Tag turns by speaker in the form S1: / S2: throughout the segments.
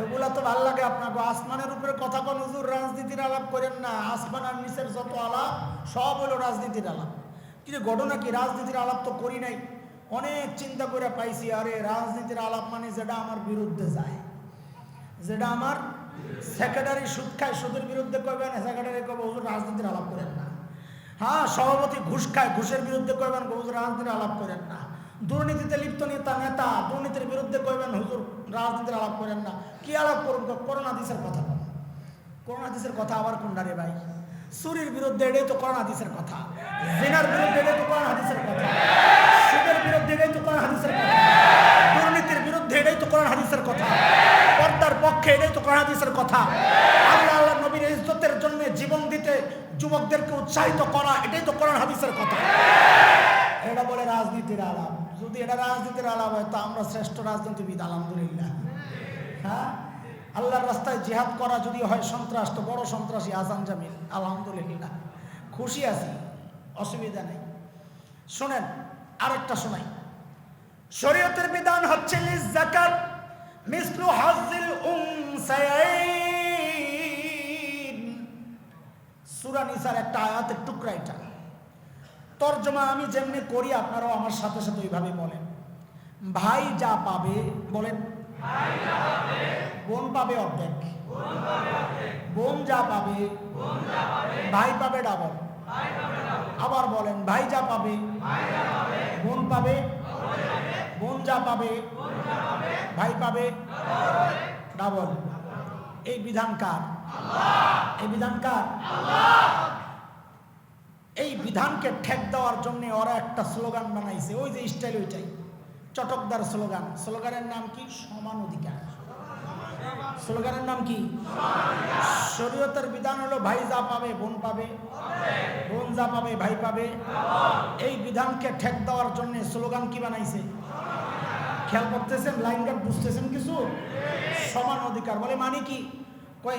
S1: এগুলা তো ভালো লাগে আপনাকে। আসমানের উপরে কথা কোন, হুজুর, রাজনীতির আলাপ করেন না। আসমান আর নিচের যত আলাপ, সব হলো রাজনীতির আলাপ। কিন্তু ঘটনা কি? রাজনীতির আলাপ তো করি নাই। অনেক চিন্তা করে পাইছি, আরে রাজনীতির আলাপ মানে যেটা আমার বিরুদ্ধে যায়। যেটা আমার সেক্রেটারি সুদ খায়, সুদের বিরুদ্ধে করবেন সেক্রেটারি কবে হুজুর, রাজনীতির আলাপ করেন না। হ্যাঁ সভাপতি ঘুষ খায়, ঘুষের বিরুদ্ধে করবেন হুজুর, রাজনীতির আলাপ করেন না। দুর্নীতিতে লিপ্ত নেতা নেতা, দুর্নীতির বিরুদ্ধে করবেন হুজুর রাজনীতির আলাপ করেন না। কি আলাপ করুন? করোনা দিসের কথা করোনা দিসের কথা আবার কোনটা রে ভাই? চুরির বিরুদ্ধে এটাই তো করোনা দিসের কথা। জেনার বিরুদ্ধে এটাই তো করোনা হাদিসের কথা। সুদের বিরুদ্ধে এটাই তো করোনা হাদিসের কথা। দুর্নীতির বিরুদ্ধে এটাই তো করোনা হাদিসের কথা। পর্দার পক্ষে এটাই তো করোনা হাদিসের কথা। আল্লাহ আল্লাহ নবীর ইজ্জতের জন্য জীবন দিতে যুবকদেরকে উৎসাহিত করা এটাই তো করোনা হাদিসের কথা। রাজনীতির আলাপ। যদি এটা রাজনীতির আলাপ হয়, তো আমরা শ্রেষ্ঠ রাজনীতিবিদ, আলহামদুলিল্লাহ। হ্যাঁ? আল্লাহর রাস্তায় জিহাদ করা যদি হয় সন্ত্রাস, তো বড় সন্ত্রাসী আসান জামিল। আলহামদুলিল্লাহ। খুশি আছি, অসুবিধা নেই। শোনেন, আরেকটা শোনাই। শরীয়তের বিধান হচ্ছে একটা আয়াতের টুকরা এটা। তর্জমা আমি যেমনি করি, আপনারাও আমার সাথে সাথে ওইভাবে বলেন। ভাই যা পাবে, বলেন। বোন পাবে অর্ধেক। বোন যা পাবে, ভাই পাবে ডাবল আবার বলেন, ভাই যা পাবে, বোন পাবে, বোন যা পাবে, ভাই পাবে ডাবল এই বিধান কার? এই বিধান কার? এই বিধানকে ঠেক দেওয়ার জন্য ওরা একটা স্লোগান বানাইছে, ওই যে স্টাইল ওইটাই। চটকদার স্লোগান, স্লোগানের নাম কি? সমান অধিকার। স্লোগানের নাম কি? শরীয়তের বিধান হলো ভাই যা পাবে, বোন পাবে। বোন যা পাবে, ভাই পাবে। এই বিধানকে ঠেক দেওয়ার জন্য স্লোগান কি বানাইছে? খেয়াল করতেছেন? লাইন গার্ড বুঝতেছেন কিছু? সমান অধিকার। বলে মানে কি?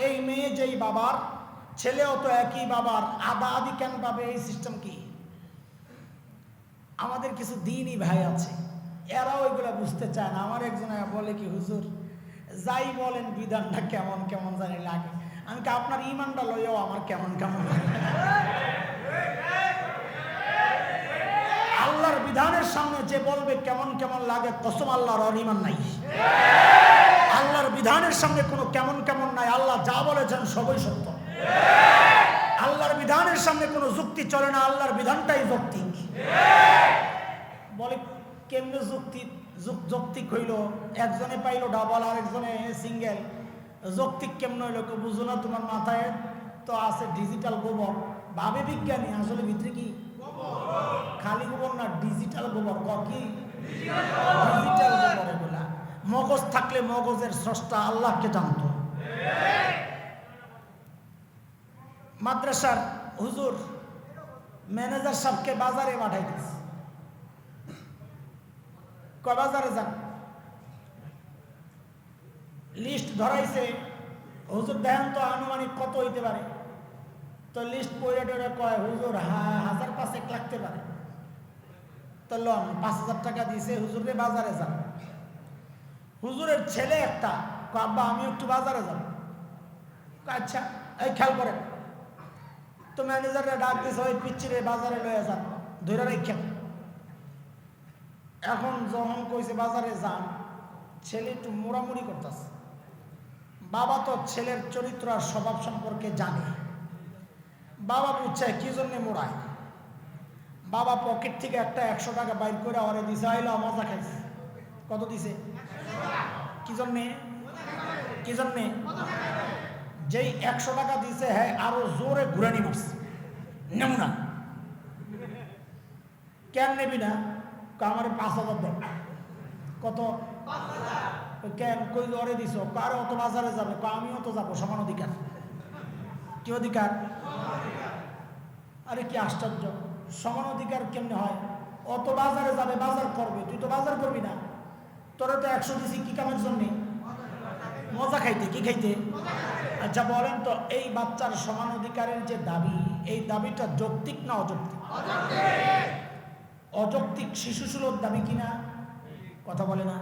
S1: এই মেয়ে যেই বাবার ছেলেও তো একই বাবার আদা আদি কেন পাবে এই সিস্টেম কি? আমাদের কিছু দিনই ভাই আছে, এরাও ওইগুলো বুঝতে চায় না। আমার একজন বলে কি, হুজুর, যাই বলেন বিধানটা কেমন কেমন জানি লাগে। আমি কি আপনার ইমানটা লইও আমার কেমন কেমন আল্লাহর বিধানের সামনে যে বলবে কেমন কেমন লাগে, কসম আল্লাহর ইমান নাই। আল্লাহর বিধানের সামনে কোনো কেমন কেমন নাই। আল্লাহ যা বলেছেন সবই সত্য। আল্লাহর বিধানের সামনে কোনো যুক্তি চলে না, আল্লাহর বিধানটাই যৌক্তিক। বলে, কেমনে যুক্তি যৌক্তিক হইল? একজনে পাইলো ডাবল আর একজনে সিঙ্গেল যৌক্তিক কেমন হইল? কেউ বুঝো না তোমার মাথায়? তো আছে ডিজিটাল গোবর। ভাবে বিজ্ঞানী, আসলে ভিতরে কি? খালি গোবর না ডিজিটাল গোবর? ক, কি? ডিজিটাল গোবর এগুলা। মগজ থাকলে মগজের স্রষ্টা আল্লাহকে জানতো। মাদ্রাসার হুজুর, ম্যানেজার সাহেবকে বাজারে পাঠাই দিস কয়, বাজারে যান। লিস্ট ধরাইছে। হুজুর, দেখেন তো আনুমানিক কত হইতে পারে? তো লিস্ট পড়ে টড়ে কয়, হুজুর হাজার পাঁচেক লাগতে পারে। তো লন, পাঁচ হাজার টাকা দিয়েছে হুজুরে বাজারে যান। হুজুরের ছেলে একটা আব্বা আমি একটু বাজারে যাব। আচ্ছা এই খেয়াল করেন। তো ম্যানেজাররা ডাক দিছে, ওই পিচ্ছিরে বাজারে লয়ে যান ধরে রেখেন এখন যখন কইছে বাজারে যান, ছেলে একটু মোড়ামুড়ি করতেছে। বাবা তো ছেলের চরিত্র আর স্বভাব সম্পর্কে জানে। বাবা বুঝছে কি জন্যে মোড়ায়। বাবা পকেট থেকে একটা একশো টাকা বাইর করে ওরে দিছে, আইলো, মজা খাইছে। কত দিছে? কি জন্যে? কি জন্যে? যেই একশো টাকা দিছে হ্যাঁ আরও জোরে ঘুরানি মারছে। নমুনা। কেন নেবি না? আমার পাঁচ হাজার দেন কত? কেন? কই অরে দিছ। কার অত বাজারে যাবে। আমিও তো যাব, সমান অধিকার। কি অধিকার? আরে কি আশ্চর্য। সমান অধিকার কেমনে হয়? অত বাজারে যাবে, বাজার করবে। তুই তো বাজার করবি না। তোরা তো একশো দিছি কি কামের জন্যে? মজা খাইতে, কি খাইতে? আচ্ছা বলেন তো, এই বাচ্চার সমান অধিকারের যে দাবি, এই দাবিটা যৌক্তিক না অযৌক্তিক? অযৌক্তিক শিশু সুলভ দাবি কিনা কথা বলে না।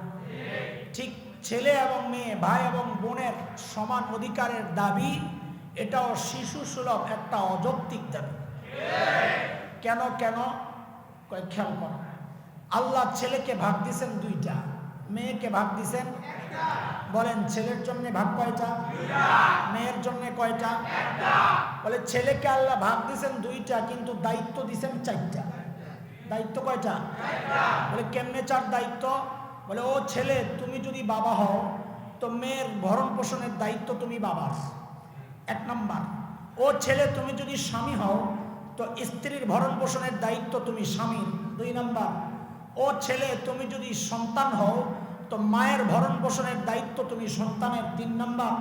S1: ঠিক ছেলে এবং মেয়ে, ভাই এবং বোনের সমান অধিকারের দাবি, এটাও শিশু সুলভ, একটা অযৌক্তিক দাবি। কেন কেন? খেয়াল করো। আল্লাহ ছেলেকে ভাগ দিয়েছেন দুইটা। মেয়েকে ভাগ দিছেন? বলেন, ছেলের জন্য ভাগ কয়টা? মেয়ের জন্য কয়টা? বলে, ছেলেকে আল্লাহ ভাগ দিছেন দুইটা, কিন্তু দায়িত্ব দিছেন চারটা। দায়িত্ব কয়টা? বলে, কেমনে চার দায়িত্ব? বলে, ও ছেলে, তুমি যদি বাবা হও, তো মেয়ের ভরণ পোষণের দায়িত্ব তুমি বাবার। এক নাম্বার, ও ছেলে, তুমি যদি স্বামী হও, তো স্ত্রীর ভরণ পোষণের দায়িত্ব তুমি স্বামীর। দুই নাম্বার, ও ছেলে, তুমি যদি সন্তান হও তো মায়ের ভরণ পোষণের দায়িত্ব তুমি সন্তানের তিন নাম্বার।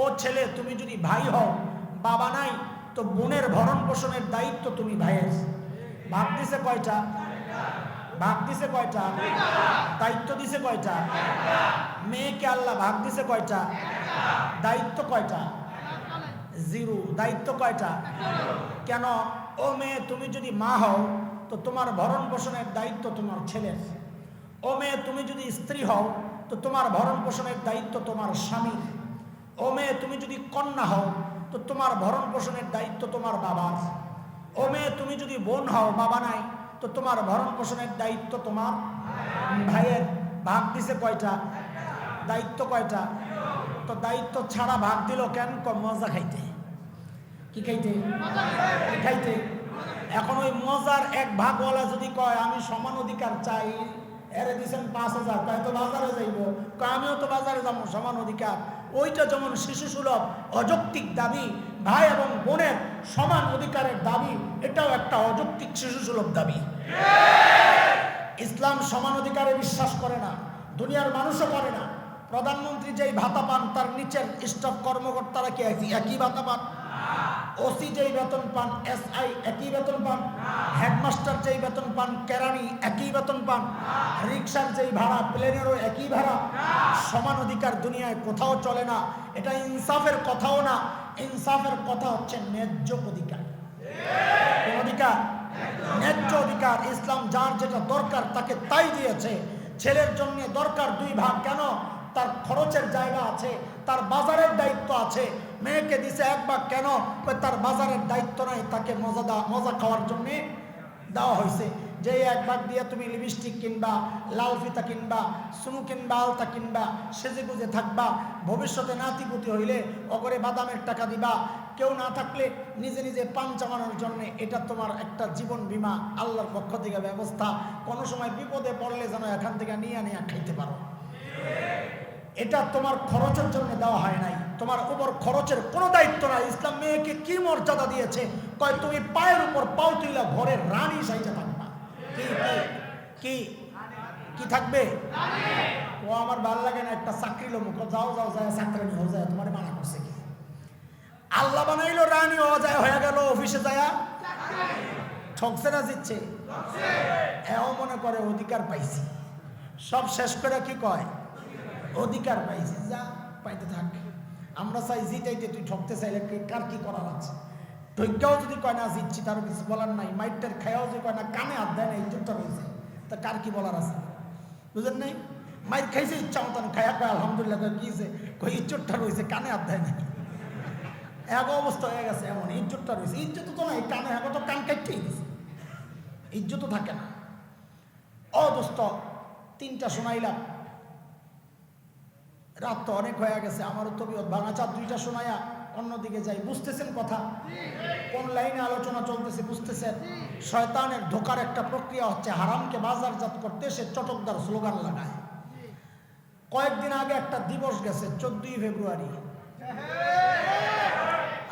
S1: ও ছেলে, তুমি যদি ভাই হও, বাবা নাই, তো বোনের ভরণ পোষণের দায়িত্ব তুমি ভাইয়ের। ভাগ দিছে কয়টা? ভাগ দিছে কয়টা? দায়িত্ব দিছে কয়টা? মেয়েকে আল্লাহ ভাগ দিছে কয়টা? দায়িত্ব কয়টা? জিরো। দায়িত্ব কয়টা? কেন? ও মেয়ে, তুমি যদি মা হও, তো তোমার ভরণ পোষণের দায়িত্ব তোমার ছেলের। ও মেয়ে, তুমি যদি স্ত্রী হও, তো তোমার ভরণ পোষণের দায়িত্ব তোমার স্বামীর ও মেয়ে, তুমি যদি কন্যা হও, তো তোমার ভরণ পোষণের দায়িত্ব তোমার বাবার। ও মেয়ে, তুমি যদি বোন হও, বাবা নাই, তো তোমার ভরণ পোষণের দায়িত্ব তোমার ভাইয়ের। ভাগ দিছে কয়টা? দায়িত্ব কয়টা? তো দায়িত্ব ছাড়া ভাগ দিল কেন? মজা খাইতে। কি খাইতে? খাইতে? এখন ওই মজার এক ভাগওয়ালা যদি কয়, আমি সমান অধিকার চাই। এরে দিছেন পাঁচ হাজার, তাই তো বাজারে যাইব। আমিও তো বাজারে যাব, সমান অধিকার। ওইটা যেমন শিশু সুলভ, অযৌক্তিক দাবি, ভাই এবং বোনের সমান অধিকারের দাবি, এটাও একটা অযৌক্তিক শিশু সুলভ দাবি। ইসলাম সমান অধিকারে বিশ্বাস করে না, দুনিয়ার মানুষও করে না। প্রধানমন্ত্রী যেই ভাতা পান, তার নিচের স্টাফ কর্মকর্তারা কি একই ভাতা পান? ওসি যেই বেতন পান, এসআই একই বেতন পান, হেডমাস্টার যেই বেতন পান, কেরানি একই বেতন পান রিক্সার যেই ভাড়া, প্লেনেরও একই ভাড়া, সমান অধিকার দুনিয়ায় কোথাও চলে না। এটা ইনসাফের কথাও না, ইনসাফের কথা হচ্ছে ন্যায্য অধিকার। অধিকার? ন্যায্য অধিকার। ইসলাম যার যেটা দরকার তাকে তাই দিয়েছে। ছেলের জন্য দরকার দুই ভাগ। কেন? তার খরচের জায়গা আছে, তার বাজারের দায়িত্ব আছে। মেয়েকে দিছে এক ভাগ কেন? তার বাজারের দায়িত্ব নাই, তাকে মজা মজা খাওয়ার জন্যে দেওয়া হয়েছে। যে এক ভাগ দিয়ে তুমি লিপস্টিক কিনবা, লাল ফিতা কিনবা সুনু কিনবা, আলতা কিনবা, সেজে গুজে থাকবা, ভবিষ্যতে নাতিপুতি হইলে অগরে বাদামের টাকা দিবা। কেউ না থাকলে নিজে নিজে পান চামানোর জন্য এটা তোমার একটা জীবন বীমা, আল্লাহর পক্ষ থেকে ব্যবস্থা। কোনো সময় বিপদে পড়লে যেন এখান থেকে নিয়ে নিয়ে খাইতে পারো। এটা তোমার খরচের জন্য দেওয়া হয় নাই। তোমার উপর খরচের কোনো দায়িত্ব নাই। ইসলাম মেয়েকে কি মর্যাদা দিয়েছে? কয়, তুমি পায়ের উপর পাও তুইলা ঘরের রানী সাইজে থাকবা। কি কি কি কি থাকবে? ও আমার ভালো লাগে না, একটা চাকরি লোক যাও যাও যায় চাকরি হয়ে যায়। তোমার মানা করছে কি? আল্লাহ বানাইলো রানী হওয়া যায়, হয়ে গেল অফিসে যায়। ঠকছে না, জিতছে? এও মনে করে, অধিকার পাইছি। সব শেষ করে কি কয়? অধিকার পাইছি যা পাইতে থাক। আমরা চাই জিতাইতে তুই ঠকতে চাইলে কার কি করার আছে? ধৈর্যও যদি কয় না, জিতছি, তার কিছু বলার নাই। মাইটের খায়াও যদি কয় না, কানে হাত দেয় না ইজ্জতটা রয়েছে। তা কার কি বলার আছে? বুঝলেন নাই? মাইর খাইছে ইচ্ছা মতন, খায়া কয়, আলহামদুলিল্লাহ, কয় যে কই ইজ্জতটা রয়েছে, কানে হাত দেয় না। এক অবস্থা হয়ে গেছে এমন ইজ্জতটা রয়েছে। ইজ্জত তো নাই, কানে এখন তো কান কাটতেই দিছে। ইজ্জত থাকে না। দোস্ত তিনটা শোনাইলাম। রাত তো অনেক হয়ে গেছে, আমারও তবিয়ত ভাঙা দুইটা শোনায়া অন্যদিকে যাই। বুঝতেছেন কথা? কোন লাইনে আলোচনা চলতেছে বুঝতেছেন? শয়তানের ধোকার একটা প্রক্রিয়া হচ্ছে হারামকে বাজারজাত করতে, সে চটকদার স্লোগান লাগায়। কয়েকদিন আগে একটা দিবস গেছে, চোদ্দই ফেব্রুয়ারি।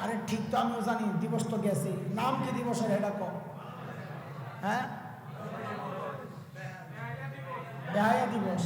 S1: আরে ঠিক তো, আমিও জানি দিবস তো গেছে। নাম কি দিবসের এটা কম হ্যাঁ? দিবস।